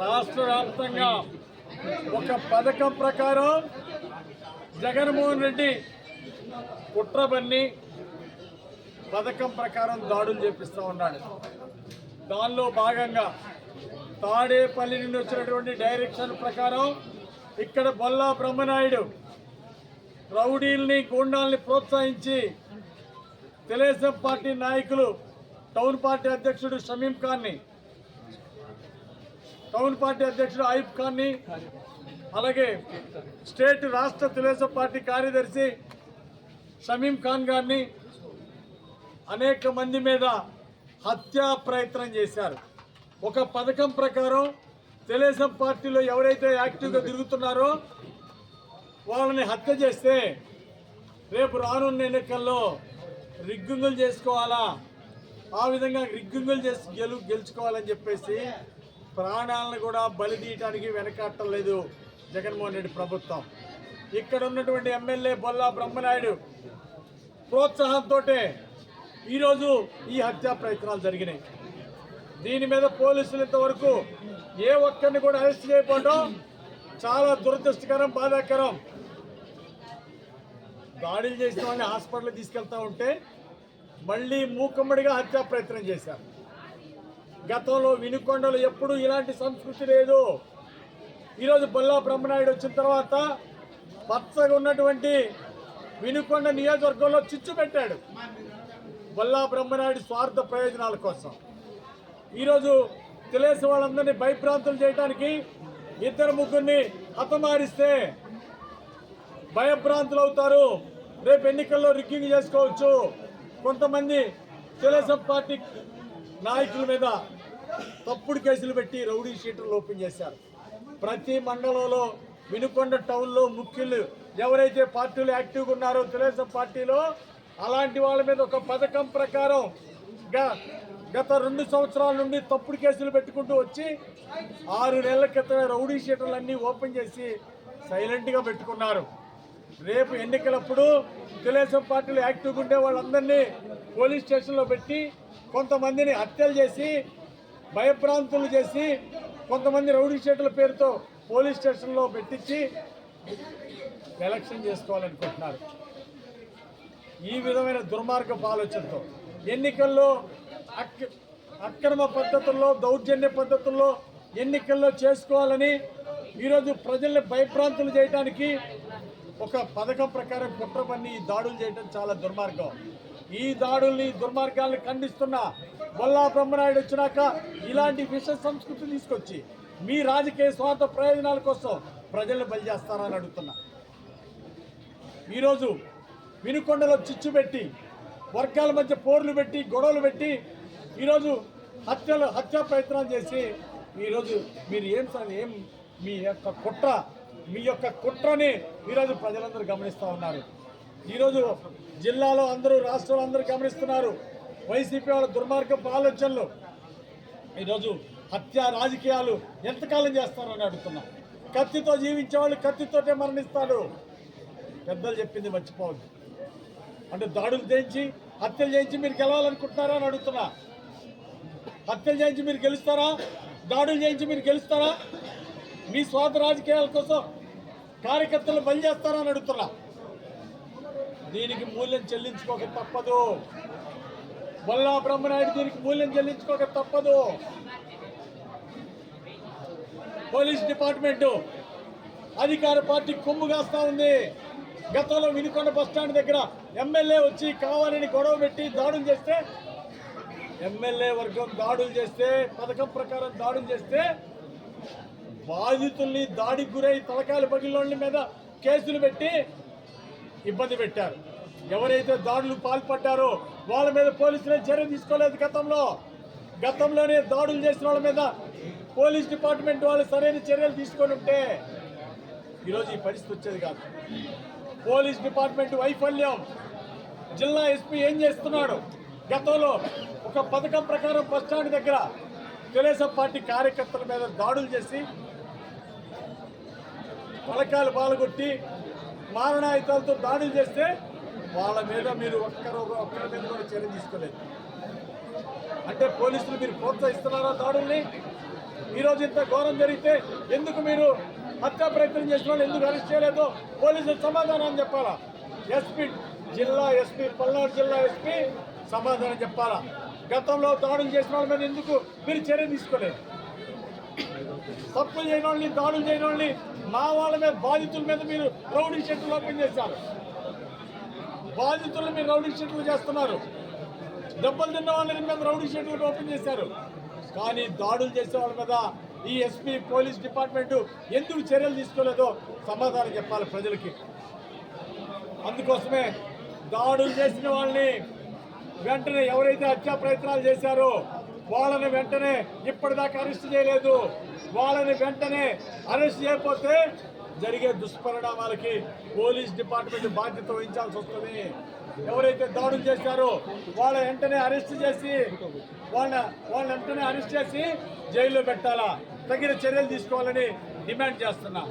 రాష్ట్ర వ్యాప్తంగా ఒక పథకం ప్రకారం జగన్మోహన్ రెడ్డి కుట్రబన్ని పథకం ప్రకారం దాడులు చేపిస్తూ ఉన్నాడు. దానిలో భాగంగా తాడేపల్లి నుండి వచ్చినటువంటి డైరెక్షన్ ప్రకారం ఇక్కడ బొల్లా బ్రహ్మనాయుడు రౌడీల్ని గూండాల్ని ప్రోత్సహించి తెలుగుదేశం పార్టీ నాయకులు టౌన్ పార్టీ అధ్యక్షుడు షమీం ఖాన్ని టౌన్ పార్టీ అధ్యక్షుడు ఆయిబ్ ఖాన్ని అలాగే స్టేట్ రాష్ట్ర తెలుగుదేశం పార్టీ కార్యదర్శి షమీం ఖాన్ గారిని అనేక మంది మీద హత్యా ప్రయత్నం చేశారు. ఒక పథకం ప్రకారం తెలుగుదేశం పార్టీలో ఎవరైతే యాక్టివ్గా తిరుగుతున్నారో వాళ్ళని హత్య చేస్తే రేపు రానున్న ఎన్నికల్లో రిగ్గుంగులు చేసుకోవాలా? ఆ విధంగా రిగ్గుంగులు చేసి గెలు గెలుచుకోవాలని చెప్పేసి ప్రాణాలను కూడా బలి తీయటానికి వెనకట్టలేదు జగన్మోహన్ రెడ్డి ప్రభుత్వం. ఇక్కడ ఉన్నటువంటి ఎమ్మెల్యే బొల్లా బ్రహ్మనాయుడు ప్రోత్సాహంతో ఈరోజు ఈ హత్యా ప్రయత్నాలు జరిగినాయి. దీని మీద పోలీసులు ఇంతవరకు ఏ ఒక్కరిని కూడా అరెస్ట్ చేయకపోవడం చాలా దురదృష్టకరం బాధాకరం. దాడులు చేసిన వాళ్ళని హాస్పిటల్ తీసుకెళ్తా ఉంటే మళ్ళీ మూకమ్మడిగా హత్యా ప్రయత్నం చేశారు. గతంలో వినుకొండలు ఎప్పుడూ ఇలాంటి సంస్కృతి లేదు. ఈరోజు బొల్లా బ్రహ్మనాయుడు వచ్చిన తర్వాత పచ్చగా ఉన్నటువంటి వినుకొండ నియోజకవర్గంలో చిచ్చు పెట్టాడు. బొల్లా బ్రహ్మనాయుడు స్వార్థ ప్రయోజనాల కోసం. ఈరోజు తెలిసిన వాళ్ళందరినీ భయభ్రాంతులు చేయడానికి ఇద్దరు ముగ్గురిని హతమారిస్తే భయభ్రాంతులు అవుతారు. రేపు ఎన్నికల్లో రిగ్గింగ్ చేసుకోవచ్చు. కొంతమంది తెలుగుదేశం పార్టీ నాయకుల మీద తప్పుడు కేసులు పెట్టి రౌడీ షీటర్లు ఓపెన్ చేశారు. ప్రతి మండలంలో వినుకొండ టౌన్లో ముఖ్యులు ఎవరైతే పార్టీలు యాక్టివ్గా ఉన్నారో తెలుగుదేశం పార్టీలో అలాంటి వాళ్ళ మీద ఒక పథకం ప్రకారం గ- గత రెండు సంవత్సరాల నుండి తప్పుడు కేసులు పెట్టుకుంటూ వచ్చి ఆరు నెలల క్రితమే రౌడీ షీటర్లన్నీ ఓపెన్ చేసి సైలెంట్గా పెట్టుకున్నారు. రేపు ఎన్నికలప్పుడు తెలుగుదేశం పార్టీలో యాక్టివ్గా ఉండే వాళ్ళందరినీ పోలీస్ స్టేషన్లో పెట్టి కొంతమందిని హత్యలు చేసి భయప్రాంతులు చేసి కొంతమంది రౌడీ షీట్ల పేరుతో పోలీస్ స్టేషన్లో పెట్టించి ఎలక్షన్ చేసుకోవాలనుకుంటున్నారు. ఈ విధమైన దుర్మార్గపు ఆలోచనతో ఎన్నికల్లో అక్ అక్రమ పద్ధతుల్లో దౌర్జన్య పద్ధతుల్లో ఎన్నికల్లో చేసుకోవాలని ఈరోజు ప్రజల్ని భయప్రాంతులు చేయడానికి ఒక పథకం ప్రకారం కుట్ర పన్ని దాడులు చేయడం చాలా దుర్మార్గం. ఈ దాడుల్ని దుర్మార్గాల్ని ఖండిస్తున్న బొల్లా బ్రహ్మనాయుడు వచ్చినాక ఇలాంటి విష సంస్కృతి తీసుకొచ్చి మీ రాజకీయ స్వార్థ ప్రయోజనాల కోసం ప్రజల్ని బలి చేస్తారని అడుగుతున్నా. ఈరోజు వినుకొండలో చిచ్చు పెట్టి వర్గాల మధ్య పోర్లు పెట్టి గొడవలు పెట్టి ఈరోజు హత్యలు హత్యా ప్రయత్నాలు చేసి ఈరోజు మీరు ఏం ఏం మీ యొక్క కుట్ర మీ యొక్క కుట్రని ఈరోజు ప్రజలందరూ గమనిస్తూ ఉన్నారు. ఈరోజు జిల్లాలో అందరూ రాష్ట్రంలో అందరూ గమనిస్తున్నారు. వైసీపీ వాళ్ళ దుర్మార్గపు ఆలోచనలు. ఈరోజు హత్య రాజకీయాలు ఎంతకాలం చేస్తారని అడుగుతున్నా. కత్తితో జీవించే వాళ్ళు కత్తితోటే మరణిస్తాడు పెద్దలు చెప్పింది మర్చిపోవద్దు. అంటే దాడులు చేయించి హత్యలు చేయించి మీరు గెలవాలనుకుంటున్నారా అని అడుగుతున్నా. హత్యలు చేయించి మీరు గెలుస్తారా? దాడులు చేయించి మీరు గెలుస్తారా? మీ స్వార్థ రాజకీయాల కోసం కార్యకర్తలు బలి చేస్తారా అని అడుగుతున్నా. దీనికి మూల్యం చెల్లించుకోక తప్పదు. బొల్లా బ్రహ్మనాయుడు దీనికి మూల్యం చెల్లించుకోక తప్పదు. పోలీస్ డిపార్ట్మెంటు అధికార పార్టీ కొమ్ము కాస్తా ఉంది. గతంలో వినుకొండ బస్ స్టాండ్ దగ్గర ఎమ్మెల్యే వచ్చి కావాలని గొడవ పెట్టి దాడులు చేస్తే ఎమ్మెల్యే వర్గం దాడులు చేస్తే పథకం ప్రకారం దాడులు చేస్తే బాధితుల్ని దాడికి గురై తలకాయలు పగిలిన మీద కేసులు పెట్టి ఇబ్బంది పెట్టారు. ఎవరైతే దాడులు పాల్పడ్డారో వాళ్ళ మీద పోలీసులు చర్య తీసుకోలేదు గతంలో. గతంలోనే దాడులు చేసిన వాళ్ళ మీద పోలీస్ డిపార్ట్మెంట్ వాళ్ళు సరైన చర్యలు తీసుకొని ఉంటే ఈరోజు ఈ పరిస్థితి వచ్చేది కాదు. పోలీస్ డిపార్ట్మెంట్ వైఫల్యం. జిల్లా ఎస్పీ ఏం చేస్తున్నాడు? గతంలో ఒక పథకం ప్రకారం బస్ స్టాండ్ దగ్గర తెలుగుదేశం పార్టీ కార్యకర్తల మీద దాడులు చేసి పలకాలు పాల్గొట్టి మారణాయుతాలతో దాడులు చేస్తే వాళ్ళ మీద మీరు ఒక్కరు ఒక్కరి మీద కూడా చర్య తీసుకోలేదు. అంటే పోలీసులు మీరు ప్రోత్సహిస్తున్నారా దాడుల్ని? ఈరోజు ఇంత ఘోరం జరిగితే ఎందుకు మీరు హత్యా ప్రయత్నం చేసిన వాళ్ళు ఎందుకు అరెస్ట్ చేయలేదు? పోలీసులు సమాధానం చెప్పాలా? ఎస్పీ జిల్లా ఎస్పీ పల్నాడు జిల్లా ఎస్పీ సమాధానం చెప్పాలా? గతంలో దాడులు చేసిన వాళ్ళ మీద ఎందుకు మీరు చర్య తీసుకోలేదు? తప్పులు చేయని వాళ్ళని దాడులు చేయని వాళ్ళని మా వాళ్ళ మీద బాధితుల మీద మీరు రౌడీ షెడ్లు ఓపెన్ చేశారు. బాధితులు మీరు రౌడీ షీట్లు చేస్తున్నారు. దెబ్బలు తిన్న వాళ్ళని మేము రౌడీ షీట్లు ఓపెన్ చేశారు. కానీ దాడులు చేసే వాళ్ళ మీద ఈ ఎస్పీ పోలీస్ డిపార్ట్మెంట్ ఎందుకు చర్యలు తీసుకోలేదో సమాధానం చెప్పాలి ప్రజలకి. అందుకోసమే దాడులు చేసిన వాళ్ళని వెంటనే ఎవరైతే హత్యా ప్రయత్నాలు చేశారో వాళ్ళని వెంటనే ఇప్పటిదాకా అరెస్ట్ చేయలేదు. వాళ్ళని వెంటనే అరెస్ట్ చేయకపోతే జరిగే దుష్పరిణామాలకి పోలీస్ డిపార్ట్మెంట్ బాధ్యత వహించాల్సి వస్తుంది. ఎవరైతే దాడులు చేశారో వాళ్ళ వెంటనే అరెస్ట్ చేసి వాళ్ళ వాళ్ళ వెంటనే అరెస్ట్ చేసి జైల్లో పెట్టాలా? తగిన చర్యలు తీసుకోవాలని డిమాండ్ చేస్తున్నా.